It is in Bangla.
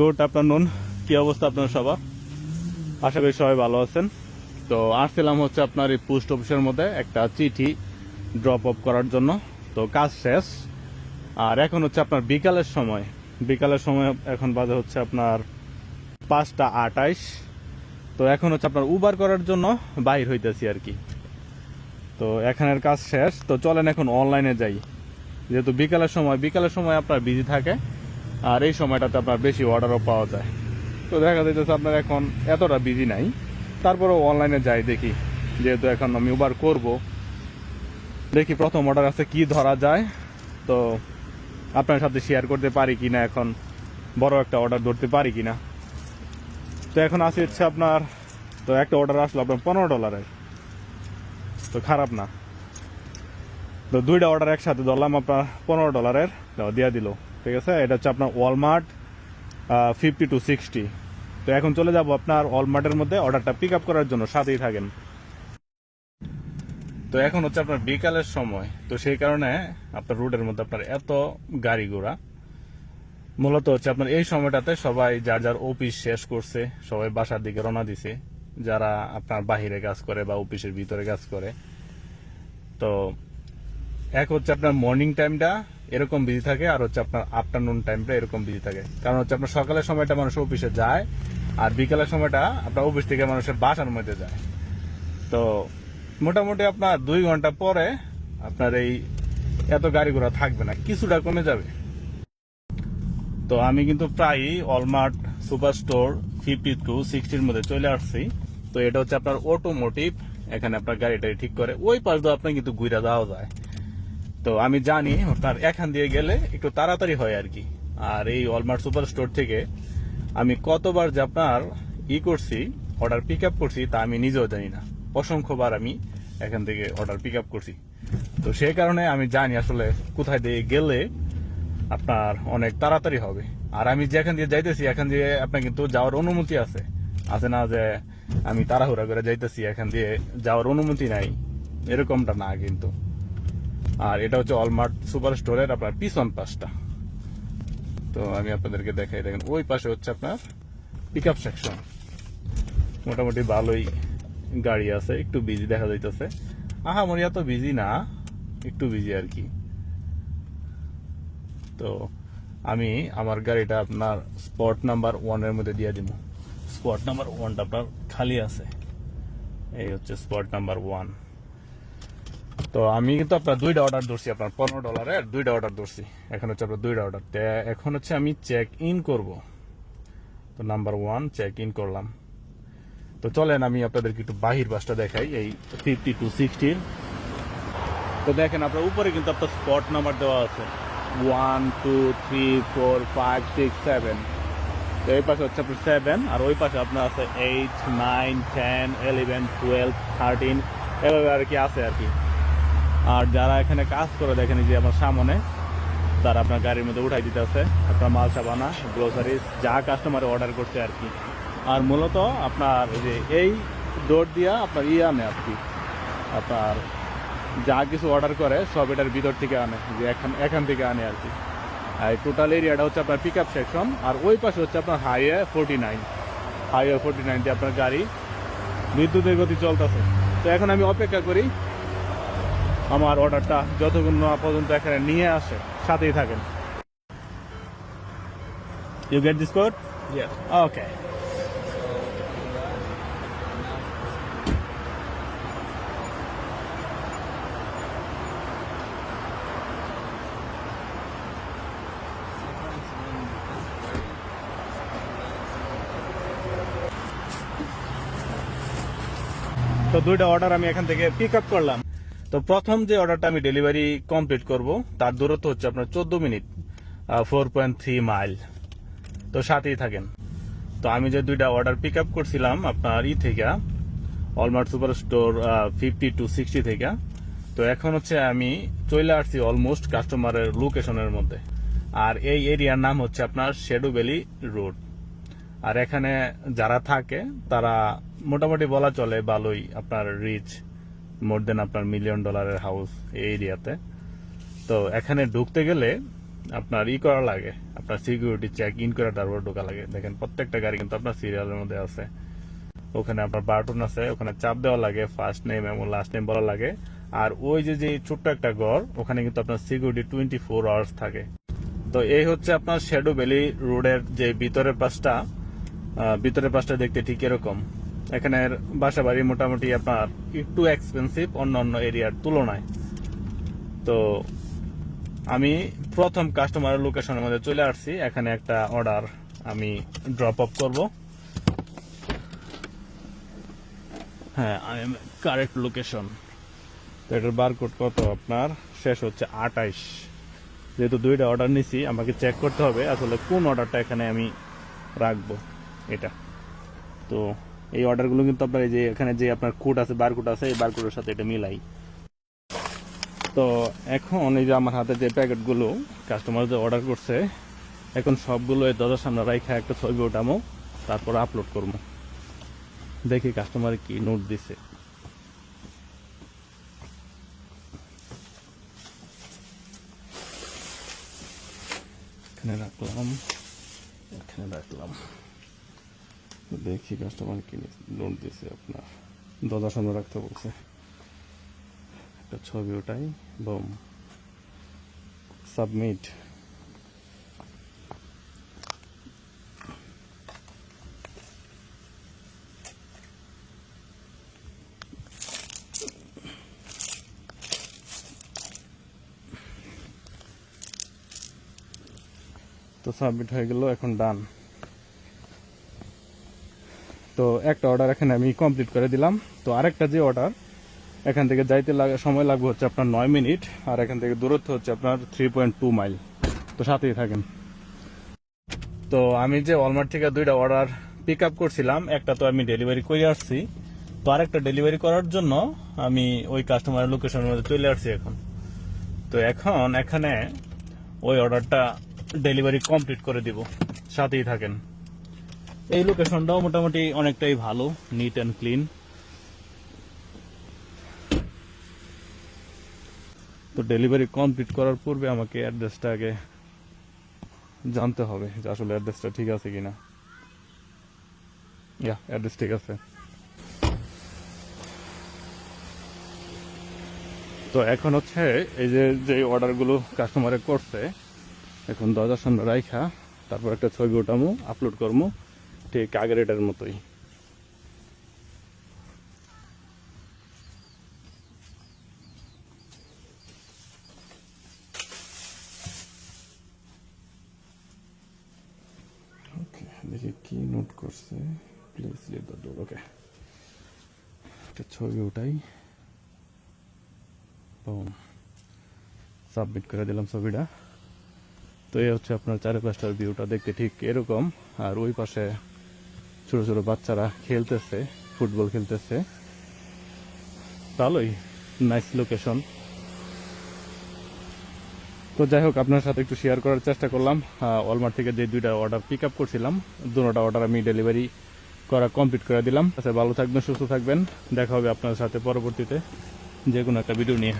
Good afternoon. কি অবস্থা আপনার সবার? আশা করি সবাই ভালো আছেন। তো আসছিলাম হচ্ছে আপনার এই পোস্ট অফিসের মধ্যে একটা চিঠি ড্রপ অফ করার জন্য। তো কাজ শেষ। আর এখন হচ্ছে আপনার বিকালের সময়। বিকালের সময় এখন বাজে হচ্ছে আপনার পাঁচটা আটাইশ। তো এখন হচ্ছে আপনার উবার করার জন্য বাইর হইতেছি আর কি। তো এখানের কাজ শেষ। তো চলেন এখন অনলাইনে যাই। যেহেতু বিকালের সময় বিকালের সময় আপনার বিজি থাকে। আর এই সময়টাতে আপনার বেশি অর্ডারও পাওয়া যায়। তো দেখা যাইতেছে আপনার এখন এতটা বিজি নাই। তারপরেও অনলাইনে যাই দেখি, যেহেতু এখন আমি উবার করব। দেখি প্রথম অর্ডার আছে কি ধরা যায়। তো আপনার সাথে শেয়ার করতে পারি কি না এখন, বড় একটা অর্ডার ধরতে পারি কি না তো এখন আসি হচ্ছে আপনার, তো একটা অর্ডার আসলো আপনার পনেরো ডলারের তো খারাপ না। তো দুইটা অর্ডার একসাথে ধরলাম আপনার পনেরো ডলারের তো দিয়া দিল। ঠিক আছে? এটা হচ্ছে আপনার ওয়ালমার্ট ফিফটি টু সিক্সটি তো এখন চলে যাব আপনার ওয়ালমার্টের মধ্যে অর্ডারটা পিক আপ করার জন্য, সাথেই থাকেন। তো এখন হচ্ছে আপনার বিকালের সময়। তো সেই কারণে আপনার রোডের মধ্যে আপনার এত গাড়ি ঘোড়া। মূলত হচ্ছে আপনার এই সময়টাতে সবাই যার যার অফিস শেষ করছে, সবাই বাসার দিকে রওনা দিছে। যারা আপনার বাহিরে কাজ করে বা অফিসের ভিতরে কাজ করে। তো এক হচ্ছে আপনার মর্নিং টাইমটা এরকম বিজি থাকে, আর হচ্ছে আপনার আফটারনুন টাইমটা এরকম বিজি থাকে। কারণ হচ্ছে আপনার সকালের সময়টা মানুষ অফিসে যায়, আর বিকালের সময়টা আপনার অফিস থেকে মানুষের বাসার মধ্যে যায়। তো মোটামুটি আপনার দুই ঘণ্টা পরে আপনার এই এত গাড়ি ঘোড়া থাকবে না, কিছুটা কমে যাবে। তো আমি কিন্তু প্রায়ই Walmart super store fifty two সিক্সটির মধ্যে চলে আসছি। তো এটা হচ্ছে আপনার অটোমোটিভ এখানে আপনার গাড়িটা ঠিক করে। ওই পাশ দিয়ে আপনার কিন্তু ঘুরে দেওয়া যায়। তো আমি জানি আপনার এখান দিয়ে গেলে একটু তাড়াতাড়ি হয় আর কি। আর এই অলমার্ট সুপার স্টোর থেকে আমি কতবার যে আপনার ই করছি অর্ডার পিক আপ করছি, তা আমি নিজেও জানি না। অসংখ্যবার আমি এখান থেকে অর্ডার পিক আপ করছি। তো সেই কারণে আমি জানি আসলে কোথায় দিয়ে গেলে আপনার অনেক তাড়াতাড়ি হবে। আর আমি যেখান দিয়ে যাইতেছি, এখান দিয়ে আপনার কিন্তু যাওয়ার অনুমতি আছে। আছে না যে আমি তাড়াহুড়া করে যাইতেছি, এখান দিয়ে যাওয়ার অনুমতি নাই, এরকমটা না কিন্তু। আর এটা হচ্ছে অলমার্ট সুপার স্টোরের আপনার পিছন পাশটা। তো আমি আপনাদেরকে দেখাই, দেখেন, ওই পাশে হচ্ছে আপনার পিক আপ সেকশন মোটামুটি ভালোই গাড়ি আছে, একটু বিজি দেখা যাইতেছে। আহা মরিয়া তো বিজি না, একটু বিজি আর কি। তো আমি আমার গাড়িটা আপনার স্পট নাম্বার ওয়ানের মধ্যে দিয়ে দিব। স্পট নাম্বার ওয়ানটা আপনার খালি আছে। এই হচ্ছে স্পট নাম্বার ওয়ান তো আমি কিন্তু আপনার দুইটা অর্ডার ধরছি, আপনার পনেরো ডলারের দুইটা অর্ডার ধরছি। এখন হচ্ছে আপনার দুইটা অর্ডার এখন হচ্ছে আমি চেক ইন করব। তো নাম্বার ওয়ান চেক ইন করলাম। তো চলেন, আমি আপনাদেরকে একটু বাহির বাসটা দেখাই, এই ফিফটি টু সিক্সটির তো দেখেন, আপনার উপরে কিন্তু আপনার স্পট নাম্বার দেওয়া আছে। One two three four five six seven তো এই পাশে হচ্ছে আপনার সেভেন আর ওই পাশে আপনার আছে eight nine ten eleven twelve thirteen এভাবে আর কি আছে আর কি। আর যারা এখানে কাজ করে দেখেন যে আমার সামনে, তারা আপনার গাড়ির মধ্যে উঠাই দিতে আছে আপনার মাল সাবানা গ্রোসারিজ যা কাস্টমারে অর্ডার করছে আর কি। আর মূলত আপনার যে এই ডোর দিয়া আপনার ইয়ে আনে আর কি। আপনার যা কিছু অর্ডার করে, সব এটার ভিতর থেকে আনে, যে এখান এখান থেকে আনে আর কি। আর টোটাল এরিয়াটা হচ্ছে আপনার পিক আপ সেকশন আর ওই পাশে হচ্ছে আপনার highway forty nine highway forty nine দিয়ে আপনার গাড়ি বিদ্যুতের গতি চলতেছে। তো এখন আমি অপেক্ষা করি আমার অর্ডারটা যতক্ষণ না পর্যন্ত এখানে নিয়ে আসে সাথেই থাকেন। You get this code. Okay তো দুইটা অর্ডার আমি এখান থেকে পিক আপ করলাম। তো প্রথম যে অর্ডারটা আমি ডেলিভারি কমপ্লিট করব, তার দূরত্ব হচ্ছে আপনার চোদ্দ minute four point three mile তো সাথেই থাকেন। তো আমি যে দুইটা অর্ডার পিক আপ করছিলাম আপনার ই থেকে Walmart super store fifty two sixty থেকে, তো এখন হচ্ছে আমি চলে আসছি অলমোস্ট কাস্টমারের লোকেশনের মধ্যে। আর এই এরিয়ার নাম হচ্ছে আপনার শেডু ভ্যালি রোড আর এখানে যারা থাকে, তারা মোটামুটি বলা চলে ভালোই আপনার রিচ মোর দেন আপনার মিলিয়ন ডলারের হাউস এই এরিয়াতে তো এখানে ঢুকতে গেলে আপনার ই করা লাগে, আপনার সিকিউরিটি চেক ইন করে তারপর ঢোকা লাগে। দেখেন প্রত্যেকটা গাড়ি কিন্তু আপনার সিরিয়ালের মধ্যে আছে। ওখানে আপনার বাটন আছে, ওখানে চাপ দেওয়া লাগে ফার্স্ট নেম এবং লাস্ট নেম বলা লাগে। আর ওই যে যে ছোট্ট একটা ঘর, ওখানে কিন্তু আপনার সিকিউরিটি টোয়েন্টি ফোর আওয়ার্স থাকে। তো এই হচ্ছে আপনার শ্যাডো ভ্যালি রোডের যে ভিতরের পাশটা ভিতরের পাশটা দেখতে ঠিক এরকম। এখানের বাসা বাড়ি মোটামুটি আপনার একটু এক্সপেন্সিভ অন্য অন্য এরিয়ার তুলনায়। তো আমি প্রথম কাস্টমারের লোকেশনের মধ্যে চলে আসছি। এখানে একটা অর্ডার আমি ড্রপ আপ করব। হ্যাঁ কারেক্ট লোকেশন তো এটার বারকোড কত আপনার? শেষ হচ্ছে আটাইশ যেহেতু দুইটা অর্ডার নিছি, আমাকে চেক করতে হবে আসলে কোন অর্ডারটা এখানে আমি রাখব। এটা। তো এই অর্ডারগুলো কিন্তু আপনার এই যে এখানে যে আপনার কোড আছে, বারকোড আছে, এই বারকোডের সাথে এটা মিলাই। তো এখন এই যে আমার হাতে যে প্যাকেটগুলো কাস্টমার যে অর্ডার করছে, এখন সবগুলো এই দরজার সামনে রাইখা একটা ছবি ওঠামো, তারপর আপলোড করব দেখি কাস্টমার কি নোট দিছে। এখানে রাখলাম এখানে রাখলাম। দেখি কাস্টমার কি নোট দিছে আপনার। দরজার সামনে রাখতে বলছে। একটা ছবি ওটাই বম সাবমিট তো সাবমিট হয়ে গেল, এখন ডান তো একটা অর্ডার এখানে আমি কমপ্লিট করে দিলাম। তো আরেকটা যে অর্ডার এখান থেকে যাইতে লাগে, সময় লাগবে হচ্ছে আপনার নয় মিনিট, আর এখান থেকে দূরত্ব হচ্ছে আপনার থ্রি পয়েন্ট টু মাইল তো সাথেই থাকেন। তো আমি যে ওয়ালমার্ট থেকে দুইটা অর্ডার পিক আপ করছিলাম, একটা তো আমি ডেলিভারি করে আসছি। তো আরেকটা ডেলিভারি করার জন্য আমি ওই কাস্টমারের লোকেশনের মধ্যে চলে আসছি এখন। তো এখন এখানে ওই অর্ডারটা ডেলিভারি কমপ্লিট করে দিব। সাথেই থাকেন। এই লোকেশনটাও মোটামুটি অনেকটাই ভালো নিট অ্যান্ড ক্লিন তো ডেলিভারি কমপ্লিট করার পূর্বে আমাকে অ্যাড্রেসটা আগে জানতে হবে যে আসলে অ্যাড্রেসটা ঠিক আছে কিনা। ইয়া অ্যাড্রেস ঠিক আছে। তো এখন হচ্ছে এই যে যে অর্ডারগুলো কাস্টমারে করছে, এখন দরজার সামনে রাইখা, তারপর একটা ছবি ওঠামো আপলোড করব ঠিক আগের এটার মতোই। দেখি কি নোট করছে। প্লিজ লিভ দ্য ওকে একটা ছবি ওটাই সাবমিট করে দিলাম ছবিটা। তো এই হচ্ছে আপনার চারিপাশটার ভিউটা দেখতে ঠিক এরকম। আর ওই পাশে ছোট ছোট বাচ্চারা খেলতেছে, ফুটবল খেলতেছে। ভালোই নাইস লোকেশন তো যাই হোক, আপনার সাথে একটু শেয়ার করার চেষ্টা করলাম। অলমার্ট থেকে যে দুইটা অর্ডার পিক আপ করছিলাম দুটোটা অর্ডার আমি ডেলিভারি করা কমপ্লিট করে দিলাম। আচ্ছা ভালো থাকবেন, সুস্থ থাকবেন। দেখা হবে আপনার সাথে পরবর্তীতে। যে কোনো একটা ভিডিও নিয়ে।